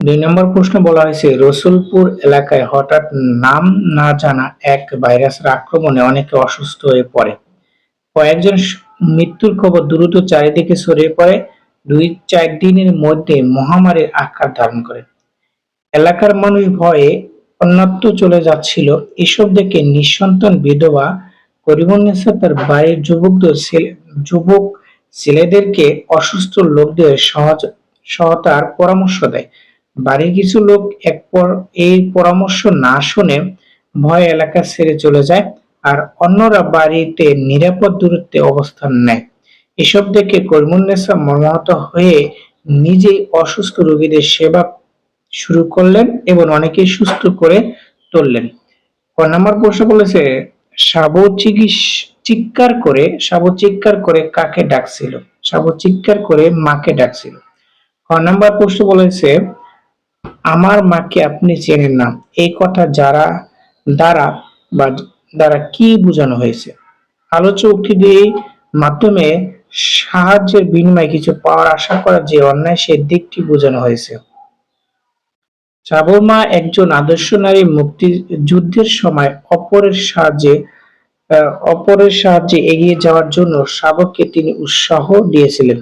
দুই নম্বর প্রশ্ন বলা হয়েছে, রসুলপুর এলাকায় হঠাৎ নাম না জানা এক ভাইরাসের আক্রমণে অনেকে অসুস্থ হয়ে পড়ে। কয়েকজন মৃত্যুর খবর দ্রুত চারিদিকে ছড়িয়ে পড়ে, দুই চার দিনের মধ্যে মহামারীর আকার ধারণ করে। এলাকার মানুষ ভয়ে অন্যত্র চলে যাচ্ছিল। এসব দেখে নিঃসন্তান বিধবা করিমুন্নেসা তার বাড়ির যুবকদের যুবক ছেলেদেরকে অসুস্থ লোকদের সহজ সহতার পরামর্শ দেয়। বাড়ির কিছু লোক এক পর, এই পরামর্শ না শুনে ভয় এলাকা ছেড়ে চলে যায় আর অন্যরা বাড়িতে নিরাপদ দূরত্বে অবস্থান নেয়। এসব দেখে করিমুন্নেসা মর্মাহত হয়ে নিজেই অসুস্থ রোগীদের সেবা শুরু করলেন এবং অনেকেই সুস্থ করে তুললেন। ক নম্বর প্রশ্ন বলেছে, সাবু চিকিৎস- চিৎকার করে, সাবু চিৎকার করে কাকে ডাকছিল? সাবু চিৎকার করে মাকে ডাকছিল? খ নম্বর প্রশ্ন বলেছে আমার মাকে আপনি চেনেন না। এই কথা যারা, দ্বারা বা দ্বারা কি বোঝানো হয়েছে? আলোচ্য উক্তির মাধ্যমে সাহায্যের বিনিময়ে কিছু পাওয়ার আশা করা যে অন্যায়, সে দিকটি বোঝানো হয়েছে। সাবর মা একজন আদর্শ নারী মুক্তি যুদ্ধের সময় অপরের সাহায্যে অপরের সাহায্যে এগিয়ে যাওয়ার জন্য শাবককে তিনি উৎসাহ দিয়েছিলেন।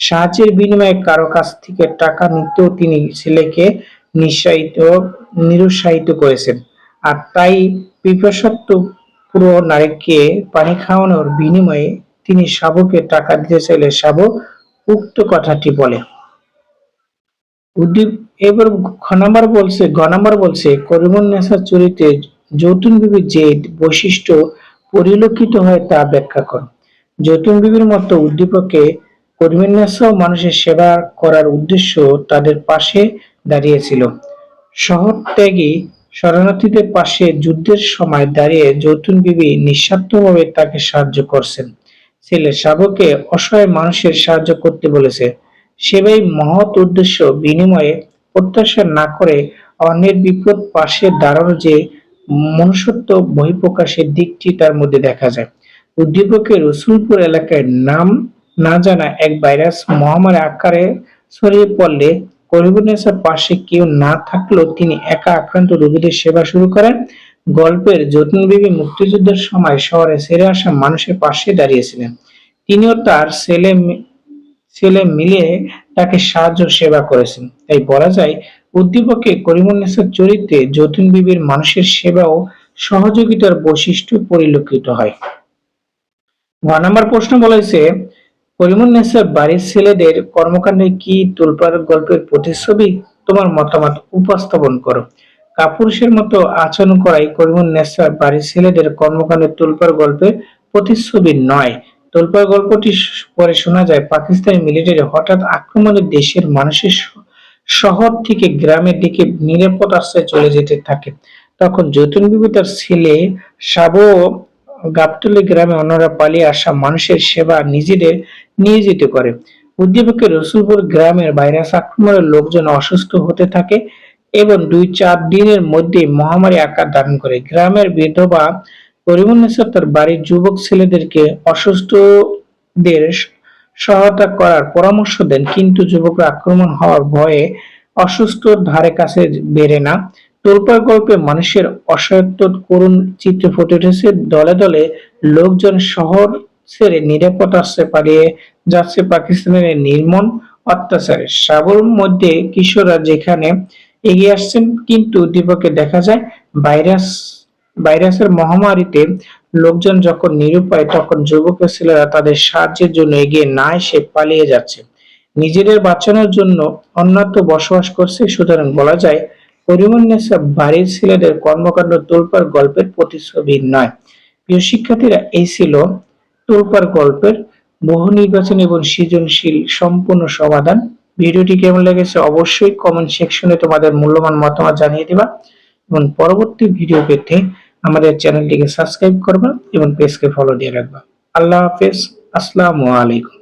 সাহায্যের বিনিময়ে কারও কাছ থেকে টাকা নিতেও তিনি ছেলেকে নিঃসাহিত নিরুৎসাহিত করেছেন। আর তাই পিপাসত্ব পুরো নারীকে পানি খাওয়ানোর বিনিময়ে তিনি শাবকে টাকা দিতে চাইলে শাবক উক্ত কথাটি বলে। উদ্দীপ এবার খ নাম্বার বলছে গ নাম্বার বলছে করিমুন্নেসার চরিত্রে যৌতুন বিবির যে বৈশিষ্ট্য পরিলক্ষিত হয় তা ব্যাখ্যা করো। যৌতুন বিবির মতো উদ্দীপকে করিমুন্নেসাও মানুষের সেবা করার উদ্দেশ্য তাদের পাশে দাঁড়িয়েছিল। শহর ত্যাগী শরণার্থীদের পাশে যুদ্ধের সময় দাঁড়িয়ে যৌতুন বিবি নিঃস্বার্থভাবে তাকে সাহায্য করছেন। ছেলে শাবকে অসহায় মানুষের সাহায্য করতে বলেছে। সেবাই মহৎ উদ্দেশ্য। বিনিময়ে প্রত্যাশা না করে অন্যের বিপদ পাশে দাঁড়ানো যে মনুষ্যত্ব বহিঃপ্রকাশের দিকটি তার মধ্যে দেখা যায়। উদ্দীপকের রসুলপুর এলাকায় নাম না জানা এক ভাইরাস মহামারী আকারে ছড়িয়ে পড়লে করিবুন্নেসার পাশে কেউ না থাকলেও তিনি একা আক্রান্ত রোগীদের সেবা শুরু করেন। গল্পের যতীন বিবি মুক্তিযুদ্ধের সময় শহরে ছেড়ে আসা মানুষের পাশে দাঁড়িয়েছিলেন। তিনিও তার ছেলে ছেলে মিলিয়ে তাকে সাহায্য সেবা করেছেন। তাই বলা যায়, উদ্দীপকে করিমুন্নেসার চরিত্রে যতীন বিবির মানুষের সেবা ও সহযোগিতার বৈশিষ্ট্য পরিলক্ষিত হয়। ঘ নম্বর প্রশ্ন বলা হয়েছে করিমুন্নেসার বাড়ির ছেলেদের কর্মকাণ্ডে কি তোলপাড় গল্পের প্রতিচ্ছবি তোমার মতামত উপস্থাপন করো? কাপুরুষের মতো আচরণ করাই করিমুন্নেসার বাড়ির ছেলেদের কর্মকাণ্ডে তোলপাড় গল্পের প্রতিচ্ছবি নয়। তোলপাড় গল্পটি পরে শোনা যায়, পাকিস্তানি মিলিটারি হঠাৎ আক্রমণে দেশের মানুষের শহর থেকে গ্রামের দিকে নিরাপদ আশ্রয় চলে যেতে থাকে। তখন যতীন বিবি তার ছেলে সাবো গাবতলী গ্রামে অন্যরা পালিয়ে আসা মানুষের সেবা নিজেদের নিয়োজিত করে। উদ্দীপকের রসুলপুর গ্রামের ভাইরাস আক্রমণের লোকজন অসুস্থ হতে থাকে এবং দুই চার দিনের মধ্যে মহামারী আকার ধারণ করে। গ্রামের বিধবা করিমুন্নেসা তার বাড়ির যুবক ছেলেদেরকে অসুস্থদের সহায়তা করার পরামর্শ দেন, কিন্তু যুবকরা আক্রমণ হওয়ার ভয়ে অসুস্থ ধারে কাছে বেড়ে না। তোলপাড় গল্পে মানুষের অসহায়ত্ব করুণ চিত্র ফুটে উঠেছে। দলে দলে লোকজন শহর ছেড়ে নিরাপদ আশ্রয়ে পালিয়ে যাচ্ছে পাকিস্তানের নির্মম অত্যাচারে। সাবর মধ্যে কিশোররা যেখানে এগিয়ে আসছেন, কিন্তু দীপকে দেখা যায় ভাইরাস, ভাইরাসের মহামারীতে লোকজন যখন নিরুপায়, তখন যুবক ছেলেরা তাদের সাহায্যের জন্য এগিয়ে না এসে পালিয়ে যাচ্ছে। নিজেদের বাঁচানোর জন্য অন্যত্র বসবাস করছে, সুতরাং বলা যায় করিমুন্নেসা বাড়ির ছেলেদের কর্মকাণ্ড তোলপার গল্পের প্রতিচ্ছবি নয়। প্রিয় শিক্ষার্থীরা, এই ছিল তোলপার গল্পের বহু নির্বাচন এবং সৃজনশীল সম্পূর্ণ সমাধান। ভিডিওটি কেমন লেগেছে অবশ্যই কমেন্ট সেকশনে তোমাদের মূল্যবান মতামত জানিয়ে দিবা এবং পরবর্তী ভিডিও পেতে আমাদের চ্যানেলটিকে সাবস্ক্রাইব করবা এবং পেজকে ফলো দিয়ে রাখবা। আল্লাহ হাফেজ। আসসালামু আলাইকুম।